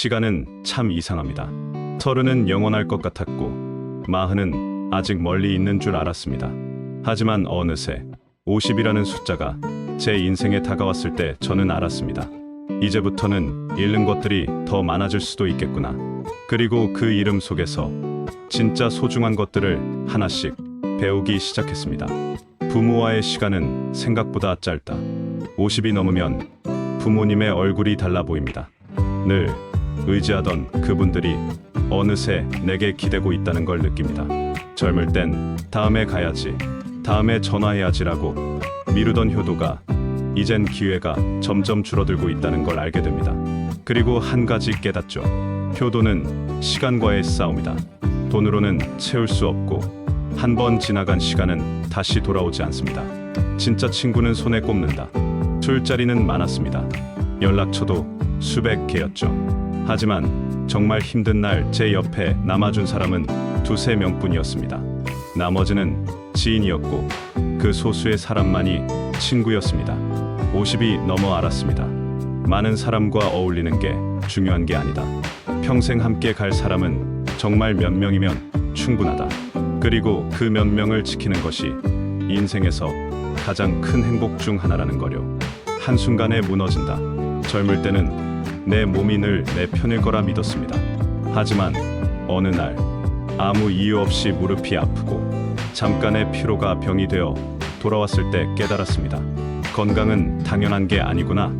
시간은 참 이상합니다. 서른은 영원할 것 같았고 마흔은 아직 멀리 있는 줄 알았습니다. 하지만 어느새 50이라는 숫자가 제 인생에 다가왔을 때 저는 알았습니다. 이제부터는 잃는 것들이 더 많아질 수도 있겠구나. 그리고 그 이름 속에서 진짜 소중한 것들을 하나씩 배우기 시작했습니다. 부모와의 시간은 생각보다 짧다. 50이 넘으면 부모님의 얼굴이 달라 보입니다. 늘 의지하던 그분들이 어느새 내게 기대고 있다는 걸 느낍니다. 젊을 땐 다음에 가야지, 다음에 전화해야지라고 미루던 효도가 이젠 기회가 점점 줄어들고 있다는 걸 알게 됩니다. 그리고 한 가지 깨닫죠. 효도는 시간과의 싸움이다. 돈으로는 채울 수 없고 한 번 지나간 시간은 다시 돌아오지 않습니다. 진짜 친구는 손에 꼽는다. 술자리는 많았습니다. 연락처도 수백 개였죠. 하지만 정말 힘든 날 제 옆에 남아준 사람은 두세 명뿐이었습니다. 나머지는 지인이었고 그 소수의 사람만이 친구였습니다. 50이 넘어 알았습니다. 많은 사람과 어울리는 게 중요한 게 아니다. 평생 함께 갈 사람은 정말 몇 명이면 충분하다. 그리고 그 몇 명을 지키는 것이 인생에서 가장 큰 행복 중 하나라는 거려. 한순간에 무너진다. 젊을 때는 내 몸이 늘 내 편일 거라 믿었습니다. 하지만 어느 날 아무 이유 없이 무릎이 아프고 잠깐의 피로가 병이 되어 돌아왔을 때 깨달았습니다. 건강은 당연한 게 아니구나.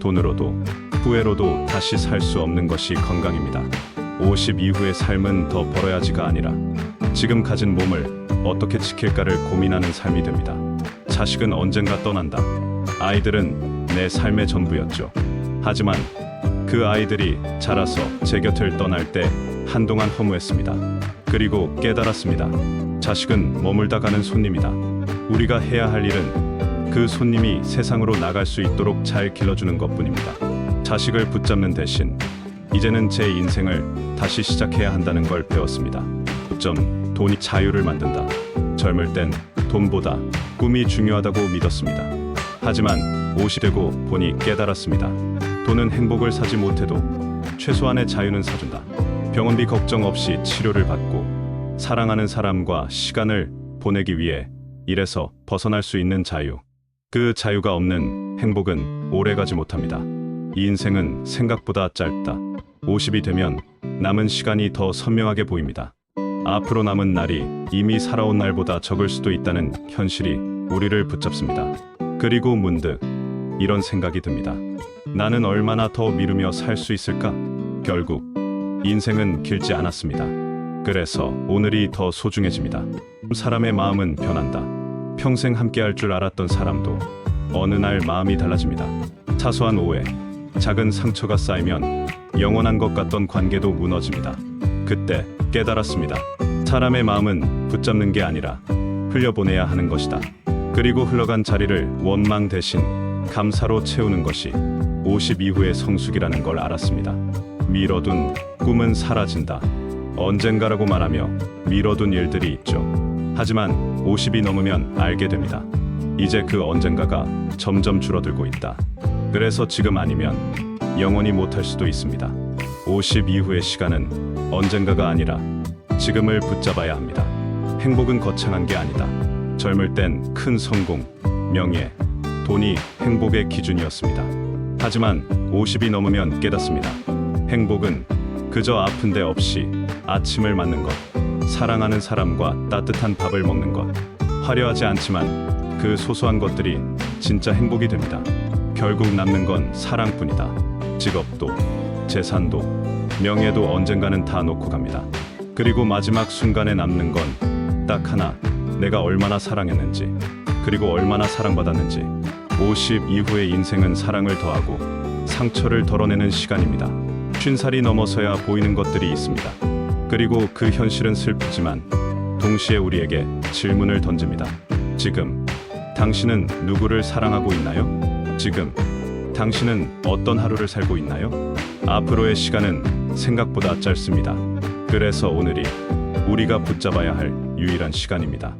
돈으로도 후회로도 다시 살 수 없는 것이 건강입니다. 50 이후의 삶은 더 벌어야지가 아니라 지금 가진 몸을 어떻게 지킬까를 고민하는 삶이 됩니다. 자식은 언젠가 떠난다. 아이들은 내 삶의 전부였죠. 하지만 그 아이들이 자라서 제 곁을 떠날 때 한동안 허무했습니다. 그리고 깨달았습니다. 자식은 머물다 가는 손님이다. 우리가 해야 할 일은 그 손님이 세상으로 나갈 수 있도록 잘 길러주는 것뿐입니다. 자식을 붙잡는 대신 이제는 제 인생을 다시 시작해야 한다는 걸 배웠습니다. 점 돈이 자유를 만든다. 젊을 땐 돈보다 꿈이 중요하다고 믿었습니다. 하지만 50 되고 보니 깨달았습니다. 돈은 행복을 사지 못해도 최소한의 자유는 사준다. 병원비 걱정 없이 치료를 받고 사랑하는 사람과 시간을 보내기 위해 일에서 벗어날 수 있는 자유. 그 자유가 없는 행복은 오래가지 못합니다. 이 인생은 생각보다 짧다. 50이 되면 남은 시간이 더 선명하게 보입니다. 앞으로 남은 날이 이미 살아온 날보다 적을 수도 있다는 현실이 우리를 붙잡습니다. 그리고 문득 이런 생각이 듭니다. 나는 얼마나 더 미루며 살 수 있을까? 결국 인생은 길지 않았습니다. 그래서 오늘이 더 소중해집니다. 사람의 마음은 변한다. 평생 함께할 줄 알았던 사람도 어느 날 마음이 달라집니다. 사소한 오해, 작은 상처가 쌓이면 영원한 것 같던 관계도 무너집니다. 그때 깨달았습니다. 사람의 마음은 붙잡는 게 아니라 흘려보내야 하는 것이다. 그리고 흘러간 자리를 원망 대신 감사로 채우는 것이 50 이후의 성숙이라는 걸 알았습니다. 미뤄둔 꿈은 사라진다. 언젠가라고 말하며 미뤄둔 일들이 있죠. 하지만 50이 넘으면 알게 됩니다. 이제 그 언젠가가 점점 줄어들고 있다. 그래서 지금 아니면 영원히 못할 수도 있습니다. 50 이후의 시간은 언젠가가 아니라 지금을 붙잡아야 합니다. 행복은 거창한 게 아니다. 젊을 땐 큰 성공, 명예, 돈이 행복의 기준이었습니다. 하지만 50이 넘으면 깨닫습니다. 행복은 그저 아픈 데 없이 아침을 맞는 것, 사랑하는 사람과 따뜻한 밥을 먹는 것, 화려하지 않지만 그 소소한 것들이 진짜 행복이 됩니다. 결국 남는 건 사랑뿐이다. 직업도, 재산도, 명예도 언젠가는 다 놓고 갑니다. 그리고 마지막 순간에 남는 건 딱 하나, 내가 얼마나 사랑했는지, 그리고 얼마나 사랑받았는지. 50 이후의 인생은 사랑을 더하고 상처를 덜어내는 시간입니다. 쉰살이 넘어서야 보이는 것들이 있습니다. 그리고 그 현실은 슬프지만 동시에 우리에게 질문을 던집니다. 지금 당신은 누구를 사랑하고 있나요? 지금 당신은 어떤 하루를 살고 있나요? 앞으로의 시간은 생각보다 짧습니다. 그래서 오늘이 우리가 붙잡아야 할 유일한 시간입니다.